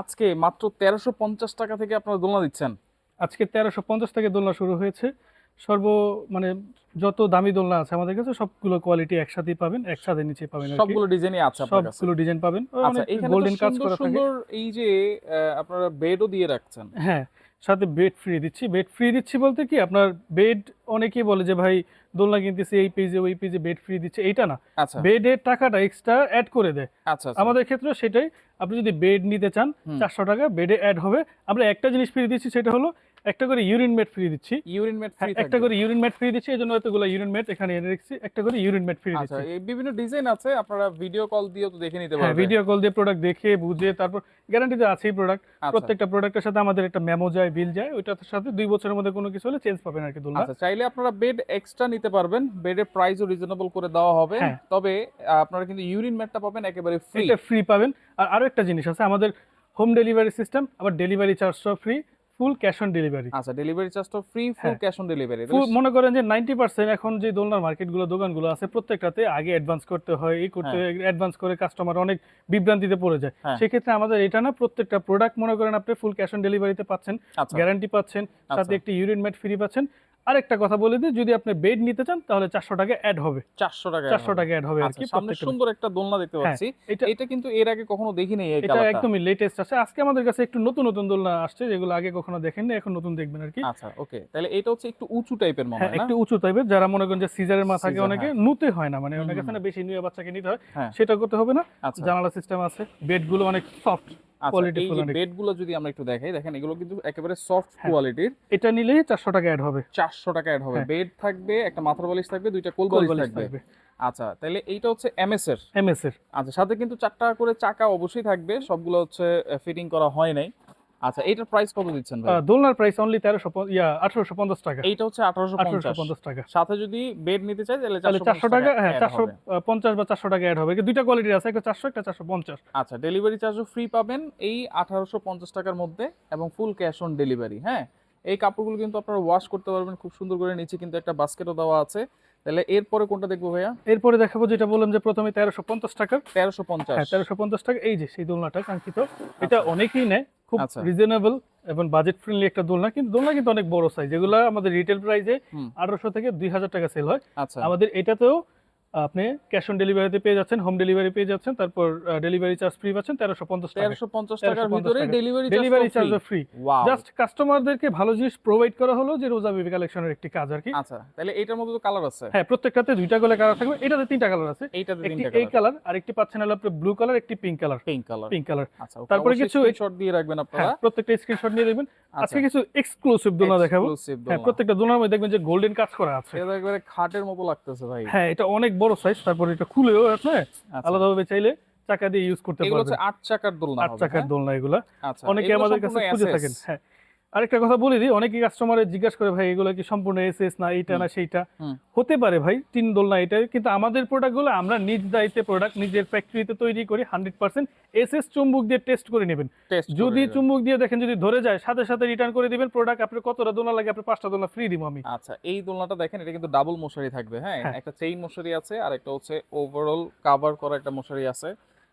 আজকে মাত্র তেরোশো পঞ্চাশ টাকা থেকে আপনারা দোলনা দিচ্ছেন। আজকে তেরোশো পঞ্চাশ থেকে দোলনা শুরু হয়েছে। সর্ব মানে যত দামি দোলনা আছে আমাদের কাছে সবগুলো কোয়ালিটি একসাথেই পাবেন একসাথে নিচে পাবেন। সবগুলো ডিজাইনই আছে আপনার কাছে। সবগুলো ডিজাইন পাবেন। আচ্ছা এখানে গোল্ডেন কাজ সুন্দর করা থাকে। সুন্দর এই যে আপনারা বেডও দিয়ে রাখছেন। হ্যাঁ সাথে বেড ফ্রি দিচ্ছি। বেড ফ্রি দিচ্ছি বলতে কি আপনার বেড অনেকেই বলে যে ভাই দোলনা কিনতেছি এই পেজে ওই পেজে বেড ফ্রি দিচ্ছে। এইটা না। আচ্ছা। বেডের টাকাটা এক্সট্রা অ্যাড করে দেয়। আচ্ছা আচ্ছা। আমাদের ক্ষেত্রে সেটাই। আপনি যদি বেড নিতে চান চারশো টাকা বেডে অ্যাড হবে। আমরা একটা জিনিস ফ্রি দিচ্ছি সেটা হলো একটা করে ইউরিন মেট ফ্রি দিচ্ছি। ইউরিন মেট ফ্রি একটা করে ইউরিন মেট ফ্রি দিচ্ছি এই জন্য এতগুলো ইউরিন মেট এখানে এনে রেখেছি একটা করে ইউরিন মেট ফ্রি আচ্ছা দিচ্ছি। এই বিভিন্ন ডিজাইন আছে আপনারা ভিডিও কল দিয়েও তো দেখে নিতে হ্যাঁ পারবেন। ভিডিও কল দিয়ে প্রোডাক্ট দেখে বুঝে তারপর গ্যারান্টি তো আছেই প্রোডাক্ট আচ্ছা। প্রত্যেকটা প্রোডাক্টের সাথে আমাদের একটা মেমো যায় বিল যায় ওইটার সাথে দুই বছরের মধ্যে কোনো কিছু হলে চেঞ্জ পাবেন আর কি দোলনা। আচ্ছা চাইলে আপনারা বেড এক্সট্রা নিতে পারবেন বেডের প্রাইসও রিজনেবল করে দেওয়া হবে। হ্যাঁ। তবে আপনারা কিন্তু ইউরিন ম্যাটটা পাবেন একেবারে ফ্রি এটা ফ্রি পাবেন। আর আরও একটা জিনিস আছে আমাদের হোম ডেলিভারি সিস্টেম আবার delivery চার্জটাও free full cash on delivery আচ্ছা ডেলিভারি চার্জটা ফ্রি ফুল হ্যাঁ। ক্যাশ অন ডেলিভারি মনে করেন যে নাইনটি পার্সেন্ট এখন যে দোলনার মার্কেটগুলো দোকানগুলো আছে প্রত্যেকটাতে আগে অ্যাডভান্স করতে হয় এই করতে অ্যাডভান্স করে কাস্টমার অনেক বিভ্রান্তিতে পড়ে যায়। সেই সেক্ষেত্রে আমাদের এটা না প্রত্যেকটা প্রোডাক্ট মনে করেন আপনি ফুল ক্যাশ অন ডেলিভারিতে পাচ্ছেন আচ্ছা। গ্যারান্টি পাচ্ছেন সাথে আচ্ছা। একটি ইউরিন ম্যাট ফ্রি পাচ্ছেন। আরেকটা কথা বলে দিই যদি আপনি বেড নিতে চান তাহলে চারশো টাকা অ্যাড হবে। চারশো টাকা চারশো টাকা অ্যাড হবে। আর আচ্ছা কি সামনে সুন্দর একটা দোলনা দেখতে হ্যাঁ, পাচ্ছি। এটা এটা কিন্তু এর আগে কখনো এই এটা একদমই লেটেস্ট আছে। আজকে আমাদের কাছে একটু নতুন নতুন দোলনা আসছে যেগুলো আগে কখনো দেখেননি এখন নতুন দেখবেন আর কি। আচ্ছা ওকে তাহলে এটা হচ্ছে একটু উঁচু টাইপের মনে হ্যাঁ হয় একটু উঁচু টাইপের যারা মনে করেন যে সিজারের মাথাকে অনেকে হ্যাঁ। নুতে হয় না মানে অনেক আছে না বেশি নুয়ে বাচ্চাকে নিতে হয়। হ্যাঁ। সেটা করতে হবে না। আচ্ছা। জানালা সিস্টেম আছে। বেডগুলো অনেক সফট আচ্ছা যে অনেক। বেডগুলো যদি আমরা একটু দেখাই দেখেন এগুলো কিন্তু একেবারে সফট হ্যাঁ। কোয়ালিটির এটা নিলেই চারশো টাকা অ্যাড হবে। চারশো টাকা অ্যাড হবে। হ্যাঁ। বেড থাকবে একটা মাথার বালিশ থাকবে দুইটা কোল বালিশ থাকবে। আচ্ছা তাহলে এইটা হচ্ছে এমএস এর। এমএস এর। আচ্ছা সাথে কিন্তু চারটা করে চাকা অবশ্যই থাকবে। সবগুলো হচ্ছে ফিটিং করা হয় নাই। আচ্ছা এইটার প্রাইস কত দিচ্ছেন ভাই? দোলনার প্রাইস অনলি তেরোশো ইয়া আঠারোশো পঞ্চাশ টাকা। এইটা হচ্ছে আঠারোশো আঠারোশো পঞ্চাশ পঞ্চাশ টাকা। সাথে যদি বেড নিতে চাই তাহলে তাহলে চারশো টাকা হ্যাঁ add চারশো হবে। পঞ্চাশ বা চারশো টাকা অ্যাড হবে। দুইটা কোয়ালিটির আছে একটা চারশো একটা চারশো পঞ্চাশ। আচ্ছা ডেলিভারি চার্জও ফ্রি পাবেন এই আঠারোশো পঞ্চাশ টাকার মধ্যে এবং ফুল ক্যাশ অন ডেলিভারি হ্যাঁ? এই কাপড়গুলো কিন্তু আপনারা ওয়াশ করতে পারবেন খুব সুন্দর করে নিচে কিন্তু একটা বাস্কেটও দেওয়া আছে। তাহলে এরপরে কোনটা দেখব ভাইয়া? এরপরে দেখাবো যেটা বললাম যে প্রথমে তেরোশো পঞ্চাশ টাকার তেরোশো পঞ্চাশ। হ্যাঁ তেরোশো পঞ্চাশ টাকা এই যে সেই দোলনাটা কাঙ্ক্ষিত। এটা অনেকেই নেয়। খুব আচ্ছা। রিজনেবল এবং বাজেট ফ্রেন্ডলি একটা দোলনা কিন্তু দোলনা কিন্তু অনেক বড় সাইজ যেগুলো আমাদের রিটেল প্রাইসে। আঠারোশো থেকে দুই হাজার টাকা সেল হয় আচ্ছা আমাদের এটাতেও আপনি ক্যাশ অন ডেলিভারিতে পেয়ে যাচ্ছেন হোম ডেলিভারি পেয়ে যাচ্ছেন তারপর ডেলিভারি চার্জ ফ্রি পাচ্ছেন তেরোশো পঞ্চাশ তেরোশো পঞ্চাশ টাকার ভিতরে delivery delivery charge free just কাস্টমারদেরকে ভালো জিনিস প্রোভাইড করা হলো যে রোজা বেবি কালেকশনের একটি কাজ আর কি। আচ্ছা তাহলে এটার মধ্যে তো কালার আছে। হ্যাঁ প্রত্যেকটাতে দুইটা করে কালার থাকবে। এটাতে তিনটা কালার আছে। এইটাতে তিনটা এই কালার আর একটি পাচ্ছেন হলো আপনি ব্লু কালার একটি pink colour pink colour pink colour আচ্ছা তারপরে কিছু কিছু শট দিয়ে রাখবেন আপনারা। হ্যাঁ প্রত্যেকটা স্ক্রিনশট নিয়ে দেখবেন। আচ্ছা। আজকে কিছু এক্সক্লুসিভ দোলনা দেখাবো। হ্যাঁ প্রত্যেকটা দোলনার মধ্যে দেখবেন যে গোল্ডেন কাজ করা আছে। এটা একবারে খাটের মতো লাগতেছে ভাই। হ্যাঁ এটা অনেক বড় সাইজ তারপর এটা খুলেও আপনি আলাদা আলাদাভাবে চাইলে চাকা দিয়ে ইউজ করতে পারবেন এগুলো হচ্ছে আট চাকার দোলনা আট চাকার হ্যাঁ? দোলনা এগুলা আচ্ছা অনেকে আমাদের কাছে খুঁজে? থাকেন হ্যাঁ আরেকটা কথা বলে দিই অনেকেই কাস্টমারে জিজ্ঞাসা করে ভাই এগুলো কি সম্পূর্ণ এসএস না এইটা না সেইটা? হতে পারে ভাই তিন দোলনা এটা কিন্তু আমাদের প্রোডাক্টগুলো আমরা নিজ দায়িত্বে প্রোডাক্ট নিজের ফ্যাক্টরিতে তৈরি করি হান্ড্রেড পার্সেন্ট এসএস চুম্বুক দিয়ে টেস্ট করে নেবেন। যদি। চুম্বুক দিয়ে দেখেন যদি ধরে যায় সাথে সাথে রিটার্ন করে দিবেন প্রোডাক্ট আপনার কতটা দোলনা লাগে আপনার পাঁচটা দোলনা ফ্রি দিব আমি। আচ্ছা এই দোলনাটা দেখেন এটা কিন্তু ডাবল মশারি থাকবে হ্যাঁ? হ্যাঁ। একটা চেইন মশারি আছে আর একটা হচ্ছে ওভারঅল কভার করা একটা মশারি আছে।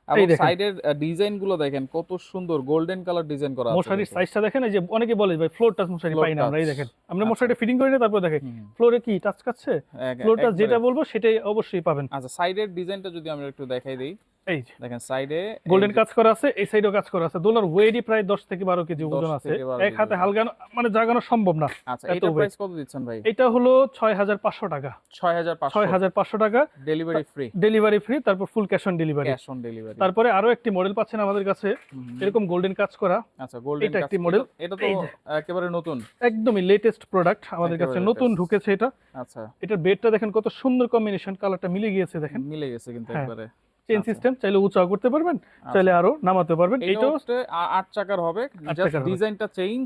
এবং এই দেখেন। সাইডের ডিজাইনগুলো দেখেন কত সুন্দর গোল্ডেন কালার ডিজাইন করা আছে মশারির কিন্তু। সাইজটা দেখেন এই যে অনেকে বলে ভাই ফ্লোর টাচ মশারি পাই না আমরা এই দেখেন। আমরা আচ্ছা। মশারিটা ফিটিং করি না তারপর দেখেন ফ্লোরে কি টাচ ফ্লোর টাচ যেটা বলব সেটাই অবশ্যই পাবেন। আচ্ছা সাইডের ডিজাইনটা যদি আমরা একটু দেখাই দিই। এই দেখেন সাইডে গোল্ডেন কাজ করা আছে এই সাইডেও কাজ করা আছে। দোলার ওয়েটই প্রায় দশ থেকে বারো কেজি ওজন আছে। এক হাতে কেজি মানে জাগানো সম্ভব না। আচ্ছা এটা প্রাইস কত দিচ্ছেন ভাই? এটা হলো ছয় হাজার পাঁচশো টাকা। ছয় হাজার পাঁচশো। ছয় হাজার পাঁচশো টাকা। ডেলিভারি ফ্রি ডেলিভারি ফ্রি তারপর full cash on delivery cash on delivery তারপরে আরও একটি মডেল পাচ্ছেন আমাদের কাছে। এরকম গোল্ডেন কাজ করা। আচ্ছা গোল্ডেন এটা একটি model। এটা তো একেবারে নতুন। একদমই লেটেস্ট প্রোডাক্ট আমাদের কাছে নতুন ঢুকেছে এটা। আচ্ছা। এটার বেডটা দেখেন কত সুন্দর কম্বিনেশন কালারটা মিলে গিয়েছে দেখেন। মিলে গেছে কিন্তু হ্যাঁ। একবারে। চেন আচ্ছা। সিস্টেম চাইলে উঁচু করতে পারবেন আচ্ছা। চাইলে আরও নামাতে পারবেন এইটা আট চাকার হবে আট জাস্ট চাকার হবে। ডিজাইনটা চেঞ্জ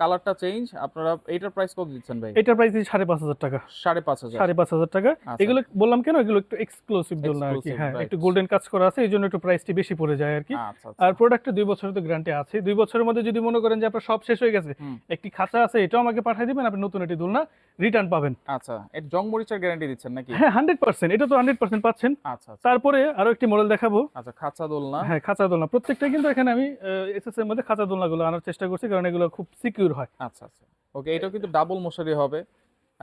কালারটা চেঞ্জ আপনারা এইটার প্রাইস কত দিচ্ছেন ভাই? এটার প্রাইস দিচ্ছি সাড়ে পাঁচ হাজার টাকা। সাড়ে পাঁচ হাজার। সাড়ে পাঁচ হাজার টাকা। আচ্ছা। এগুলো বললাম কেন? এগুলো একটু এক্সক্লুসিভ দোলনা আর কি হ্যাঁ একটু গোল্ডেন কাজ করা আছে এই জন্য একটু প্রাইসটি বেশি পড়ে যায় আর কি। আচ্ছা আর আচ্ছা প্রোডাক্টে দুই বছরের তো গ্যারান্টি আছে। দুই বছরের মধ্যে যদি মনে করেন যে আপনার সব শেষ হয়ে গেছে একটি খাঁচা আছে এটাও আমাকে পাঠিয়ে দিবেন আপনি নতুন একটি দোলনা রিটার্ন পাবেন। আচ্ছা এর জং মরিচার গ্যারান্টি দিচ্ছেন নাকি? হ্যাঁ হান্ড্রেড পার্সেন্ট এটা তো হান্ড্রেড পার্সেন্ট পাচ্ছেন। আচ্ছা আচ্ছা। তারপরে আরও একটি মডেল দেখাবো। আচ্ছা খাঁচা দোলনা। হ্যাঁ খাঁচা দোলনা। প্রত্যেকটা কিন্তু এখানে আমি এসএস এর মধ্যে খাঁচা দোলনাগুলো আনার চেষ্টা করছি কারণ এগুলো খুব সিকিউর হয়। আচ্ছা আচ্ছা। ওকে এটাও কিন্তু ডাবল মশারি হবে।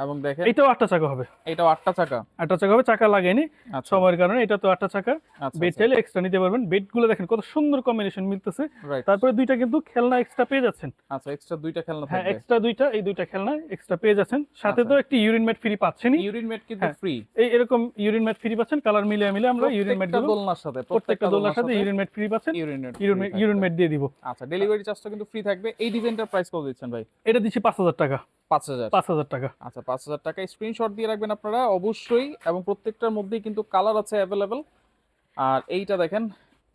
এবং দেখেন এটাও আটটা চাকা হবে। এটাও আটটা চাকা। আটটা চাকা হবে চাকা লাগেনি আচ্ছা। সময়ের কারণে। এটা তো আটটা চাকা। আচ্ছা বেড চাইলে এক্সট্রা নিতে পারবেন। বেডগুলো দেখেন কত সুন্দর কম্বিনেশন মিলতেছে। তারপরে দুইটা কিন্তু খেলনা এক্সট্রা পেয়ে যাচ্ছেন। আচ্ছা এক্সট্রা দুইটা খেলনা হ্যাঁ এক্সট্রা দুইটা এই দুইটা খেলনা এক্সট্রা পেয়ে যাচ্ছেন। সাথে আচ্ছা। তো একটি ইউরিন ম্যাট ফ্রি পাচ্ছেনই। ইউরিন ম্যাট কিন্তু হ্যাঁ, ফ্রি এই এরকম ইউরিন ম্যাট ফ্রি পাচ্ছেন। কালার মিলিয়ে মিলে আমরা ইউরিন ম্যাটগুলো দোলনার সাথে প্রত্যেকটা দোলনার সাথে ইউরিন ম্যাট ফ্রি পাচ্ছেন। ইউরিন ম্যাট ইউরিন ম্যাট দিয়ে দিব। আচ্ছা ডেলিভারি চার্জটা কিন্তু ফ্রি থাকবে। এই ডিজাইনটার প্রাইস কত দিচ্ছেন ভাই? এটা দিচ্ছি পাঁচ হাজার টাকা। পাঁচ হাজার। পাঁচ হাজার টাকা। আচ্ছা পাঁচ হাজার টাকা। স্ক্রিনশট দিয়ে রাখবেন আপনারা অবশ্যই। এবং প্রত্যেকটার মধ্যেই কিন্তু কালার আছে অ্যাভেলেবেল আর এইটা দেখেন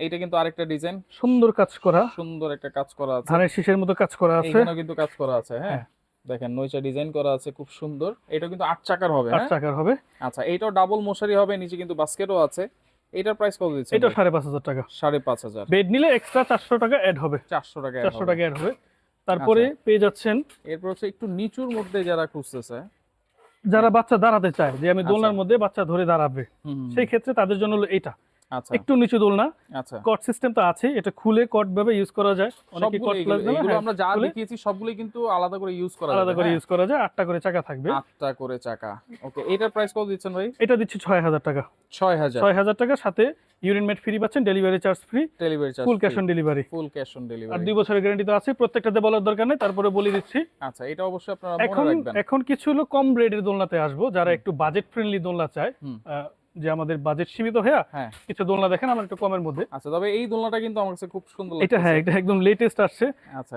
এইটা কিন্তু আরেকটা ডিজাইন সুন্দর কাজ করা। সুন্দর একটা কাজ করা আছে। ধানের শীষের মতো কাজ করা আছে। এইখানেও কিন্তু কাজ করা আছে হ্যাঁ? হ্যাঁ। দেখেন নইচা ডিজাইন করা আছে খুব সুন্দর। এটা কিন্তু আট চাকার হবে আট হ্যাঁ? চাকার হবে। আচ্ছা এইটাও ডাবল মশারি হবে নিচে কিন্তু বাস্কেটও আছে। এটার প্রাইস কত দিচ্ছেন এটা সাড়ে পাঁচ হাজার টাকা। সাড়ে পাঁচ হাজার। বেড নিলে এক্সট্রা চারশো টাকা অ্যাড হবে। চারশো টাকা add চারশো হবে। টাকা অ্যাড হবে। তারপরে পেয়ে যাচ্ছেন এরপর হচ্ছে একটু নিচুর মধ্যে যারা খুঁজতেছে। যারা বাচ্চা দাঁড়াতে চায় যে আমি দোলনার আচ্ছা। মধ্যে বাচ্চা ধরে দাঁড়াবে সেই ক্ষেত্রে তাদের জন্য হলো এটা আচ্ছা একটু নিচু দোলনা আচ্ছা। কট সিস্টেম তো আছে এটা খুলে কট ভাবে ইউজ করা যায়। অনেকে কট প্লাস এগুলো আমরা যা দেখিয়েছি সবগুলোই কিন্তু আলাদা করে ইউজ করা আলাদা করে হ্যাঁ? ইউজ করা যায় আটটা করে চাকা থাকবে। আটটা করে চাকা। ওকে এটার প্রাইস কত দিচ্ছেন ভাই? এটা দিচ্ছি ছয় হাজার টাকা। ছয় হাজার। ছয় হাজার টাকা সাথে ইউরিন মেট ফ্রি পাচ্ছেন delivery charge free delivery charge full cash on delivery full cash on R delivery দুই বছরের গ্যারান্টি তো আছে প্রত্যেকটাতে বলার দরকার নেই তারপরে বলে দিচ্ছি। আচ্ছা এটা অবশ্যই আপনারা এখন মনে রাখবেন। এখন কিছু হলো কম রেটের দোলনাতে আসব যারা একটু বাজেট ফ্রেন্ডলি দোলনা চায় যে আমাদের বাজেট সীমিত হয়ে কিছু দোলনা দেখেন আমার একটু কমের মধ্যে। আচ্ছা তবে এই দোলনাটা কিন্তু আমার কাছে খুব সুন্দর এটা হ্যাঁ এটা একদম লেটেস্ট আসছে। আচ্ছা।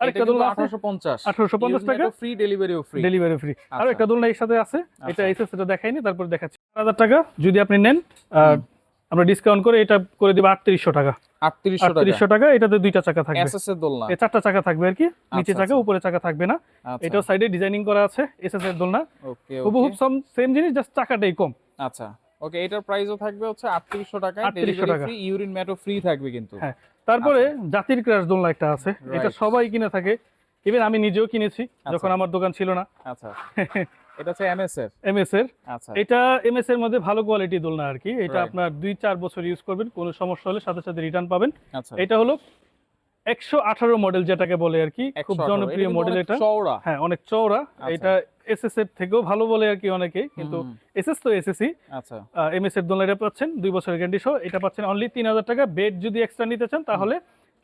আরেকটা দোলনা আছে। আঠারোশো পঞ্চাশ। 1850 টাকা। ফ্রি ডেলিভারিও ফ্রি ডেলিভারি ফ্রি আর। একটা দোলনা এর সাথে আছে। এটা আচ্ছা। এসে সেটা দেখাইনি তারপর দেখাচ্ছি। চার হাজার টাকা যদি আপনি নেন আমরা ডিসকাউন্ট করে এটা করে দিব আটত্রিশশো টাকা। আটত্রিশশো টাকা। আটত্রিশশো টাকা এটাতে দুইটা চাকা থাকবে। এসএস এর দোলনা। এ চারটা চাকা থাকবে আর কি। নিচে আচ্ছা, চাকা আচ্ছা। উপরে চাকা থাকবে না। এটাও সাইডে ডিজাইনিং করা আছে এসএস এর দোলনা। ওকে হুবহুব সেম জিনিস জাস্ট চাকাটাই কম। আচ্ছা। ওকে এটার প্রাইসও থাকবে হচ্ছে আটত্রিশশো টাকা। 3800 ডেলিভারি। ফ্রি ইউরিন ম্যাটও ফ্রি থাকবে কিন্তু। হ্যাঁ তারপরে জাতির ক্রাশ দোলনা একটা আছে। এটা সবাই কিনে থাকে। ইভেন আমি নিজেও কিনেছি আচ্ছা। যখন আমার দোকান ছিল না। আচ্ছা। এটা হচ্ছে এমএস এর? এমএস এর। আচ্ছা। এটা এমএস এর মধ্যে ভালো কোয়ালিটি দোলনা আর কি। এটা. আপনার দুই চার বছর ইউজ করবেন কোনো সমস্যা হলে সাথে সাথে রিটার্ন পাবেন। আচ্ছা। এটা হলো একশো আঠারো মডেল যেটাকে বলে আর কি খুব জনপ্রিয় মডেল এটা। চওড়া। হ্যাঁ অনেক চওড়া। আচ্ছা। এটা এসএস এর থেকেও ভালো বলে আর কি অনেকে কিন্তু এসএস তো এসএসই আচ্ছা। এমএস এর দোলনা এটা পাচ্ছেন দুই বছরের গ্যারান্টি সহ এটা পাচ্ছেন অনলি তিন হাজার টাকা। বেড যদি এক্সট্রা নিতে চান তাহলে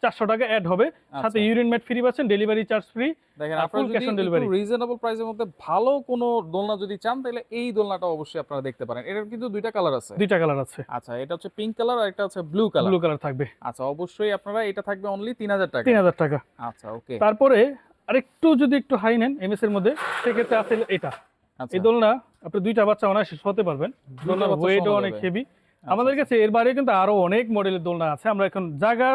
চারশো টাকা অ্যাড হবে। সাথে আচ্ছা। ইউরিন ম্যাট ফ্রি পাচ্ছেন ডেলিভারি চার্জ ফ্রি দেখেন আপনারা on যদি delivery। রিজনেবল প্রাইসের মধ্যে ভালো কোনো দোলনা যদি চান তাহলে এই দোলনাটা অবশ্যই আপনারা দেখতে পারেন। এটার কিন্তু দুইটা কালার আছে। দুইটা কালার আছে। আচ্ছা এটা হচ্ছে পিঙ্ক কালার আর একটা হচ্ছে ব্লু কালার ব্লু কালার থাকবে। আচ্ছা অবশ্যই আপনারা এটা থাকবে অনলি তিন হাজার টাকা। তিন হাজার টাকা। আচ্ছা ওকে তারপরে আরেকটু যদি একটু হাই নেন এমএস এর মধ্যে সেক্ষেত্রে আছে এটা। আচ্ছা। এই দোলনা আপনি দুইটা বাচ্চা অনায়াসে হতে পারবেন। দোলনার ওয়েটও অনেক হেভি আমাদের কাছে এর বাইরে কিন্তু আরও অনেক মডেলের দোলনা আছে। আমরা এখন জায়গা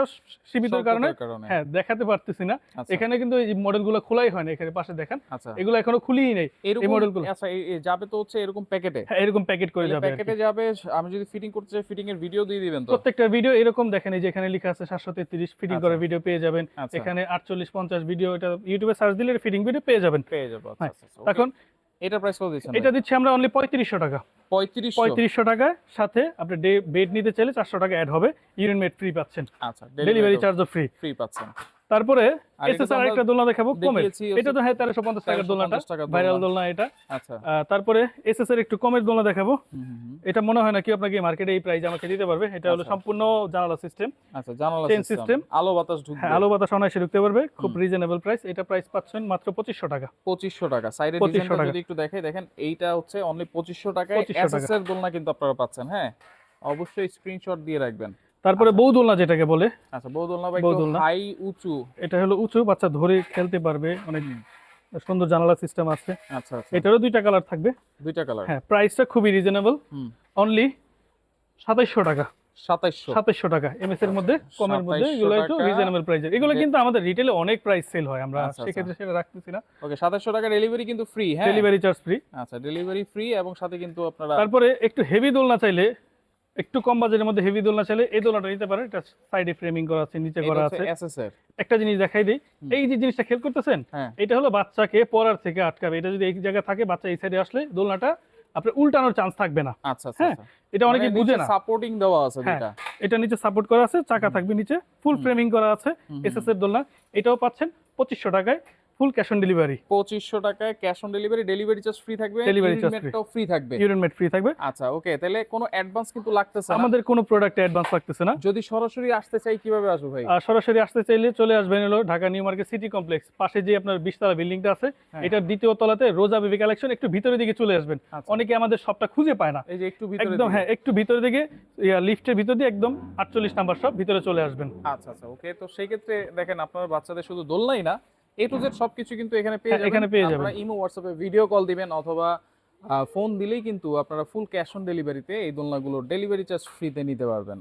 সীমিত কারণে। হ্যাঁ দেখাতে পারতেছি না। আচ্ছা, এখানে কিন্তু এই মডেলগুলো খোলাই হয় না এখানে পাশে দেখেন। আচ্ছা। এগুলো এখনও খুলিই নেই এরকম মডেলগুলো। আচ্ছা এই- এই যাবে তো হচ্ছে এরকম প্যাকেটে হ্যাঁ, এরকম প্যাকেট করে যাবে প্যাকেটে যাবে আমি যদি ফিটিং করতে চাই ফিটিং এর ভিডিও দিয়ে দিবেন তো? প্রত্যেকটা ভিডিও এরকম দেখেন এই যে এখানে লেখা আছে সাতশো তেত্রিশ ফিটিং আচ্ছা। করে ভিডিও পেয়ে যাবেন। আচ্ছা। এখানে আটচল্লিশ পঞ্চাশ ভিডিও এটা ইউটিউবে সার্চ দিলে ফিটিং ভিডিও পেয়ে যাবেন। পেয়ে যাব আচ্ছা, হ্যাঁ, আচ্ছা, আচ্ছা। এখন এটা প্রাইস কত দিচ্ছেন এটা দিচ্ছি আমরা অনলি পঁয়ত্রিশশো টাকা। পঁয়ত্রিশ পঁয়ত্রিশশো টাকা সাথে আপনি বেড নিতে চাইলে চারশো টাকা অ্যাড হবে। ইউনিট মেড ফ্রি পাচ্ছেন। আচ্ছা ডেলিভারি চার্জও ফ্রি ফ্রি পাচ্ছেন। তারপরে এসএসআর একটা দোলনা দেখাবো কমের। এটা তো হ্যাঁ তেরোশো পঞ্চাশ টাকার দোলনাটা দোলনা। ভাইরাল দোলনা এটা। আচ্ছা। তারপরে এসএস এর একটু কমের দোলনা দেখাবো। এটা মনে হয় না কি আপনাকে মার্কেটে এই প্রাইস আমাকে দিতে পারবে? এটা হলো আচ্ছা। সম্পূর্ণ জানালা সিস্টেম আচ্ছা জানালা সিস্টেম আলো বাতাস ঢুকবে। হ্যাঁ আলো বাতাস অনায়াসে ঢুকতে পারবে। খুব রিজনেবল প্রাইস এটা প্রাইস পাচ্ছেন মাত্র পঁচিশশো টাকা। পঁচিশশো টাকা। 2500 ডিজাইনটা। যদি একটু দেখে দেখেন এইটা হচ্ছে অনলি পঁচিশশো টাকায় 2500 টাকা। এসএস এর দোলনা কিন্তু আপনারা পাচ্ছেন হ্যাঁ? অবশ্যই স্ক্রিনশট দিয়ে রাখবেন। তারপরে বউ দোলনা যেটাকে বলে। আচ্ছা বউ দোলনা বা একটু হাই উঁচু। এটা হলো উঁচু বাচ্চা ধরে খেলতে পারবে অনেক সুন্দর জানালা সিস্টেম আছে। আচ্ছা আচ্ছা। এটারও দুইটা কালার থাকবে। দুইটা কালার হ্যাঁ প্রাইসটা খুবই রিজনেবল হুম। অনলি সাতাইশশো টাকা। সাতাইশশো। টাকা। এমএস এর মধ্যে কমের মধ্যে এগুলো একটু। রিজনেবল প্রাইসে এগুলো কিন্তু আমাদের রিটেলে অনেক প্রাইস সেল হয় আমরা আচ্ছা, সেক্ষেত্রে সেটা রাখতেছি না। ওকে সাতাইশশো টাকা ডেলিভারি কিন্তু ফ্রি হ্যাঁ? ডেলিভারি চার্জ ফ্রি আচ্ছা ডেলিভারি ফ্রি এবং সাথে কিন্তু আপনারা তারপরে একটু হেভি দোলনা চাইলে একটু কম বাজেটের মধ্যে হেভি দোলনা চাইলে এই দোলনাটা নিতে পারেন। এটা সাইডে ফ্রেমিং করা আছে নিচে করা আছে। একটা জিনিস দেখাই দিই। এই যে জিনিসটা খেয়াল করতেছেন? হ্যাঁ। এটা হলো বাচ্চাকে পড়ার থেকে আটকাবে। এটা যদি এই জায়গায় থাকে বাচ্চা এই সাইডে আসলে দোলনাটা আপনার উল্টানোর চান্স থাকবে না। আচ্ছা আচ্ছা হ্যাঁ, এটা অনেকে বুঝে না। সাপোর্টিং দেওয়া আছে হ্যাঁ, এটা নিচে সাপোর্ট করা আছে চাকা থাকবে নিচে ফুল ফ্রেমিং করা আছে এসএস এর দোলনা। এটাও পাচ্ছেন পঁচিশশো টাকায়। Full cash on delivery. টাকায় cash on delivery delivery charge free থাকবে charge ফ্রি। থাকবে ফ্রি থাকবে। আচ্ছা ওকে তাহলে কোনো অ্যাডভান্স কিন্তু লাগতেছে না। আমাদের কোনো প্রোডাক্টে অ্যাডভান্স লাগতেছে না। যদি সরাসরি আসতে চাই কীভাবে আসব ভাই? সরাসরি আসতে চাইলে চলে আসবেন হলো Dhaka new market city complex. পাশে যে আপনার বিশতলা বিল্ডিংটা আছে হ্যাঁ। এটার দ্বিতীয় তলাতে রোজা বেবি কালেকশন একটু ভিতরের দিকে চলে আসবেন। আচ্ছা। অনেকে আমাদের শপটা খুঁজে পায় না। এই যে একটু ভিতরে একদম হ্যাঁ একটু ভিতরের দিকে লিফটের ভিতর দিয়ে একদম আটচল্লিশ নাম্বার সব ভিতরে চলে আসবেন। আচ্ছা আচ্ছা ওকে তো সেই ক্ষেত্রে দেখেন আপনার বাচ্চাদের শুধু দোলনাই না এ টু জেড সবকিছু কিন্তু এখানে পেয়ে হ্যাঁ, যাবেন। এখানে পেয়ে আপনারা ইমো হোয়াটসঅ্যাপে ভিডিও কল দিবেন অথবা ফোন দিলেই কিন্তু আপনারা ফুল ক্যাশ অন ডেলিভারিতে এই দোলনাগুলো ডেলিভারি চার্জ ফ্রিতে নিতে পারবেন।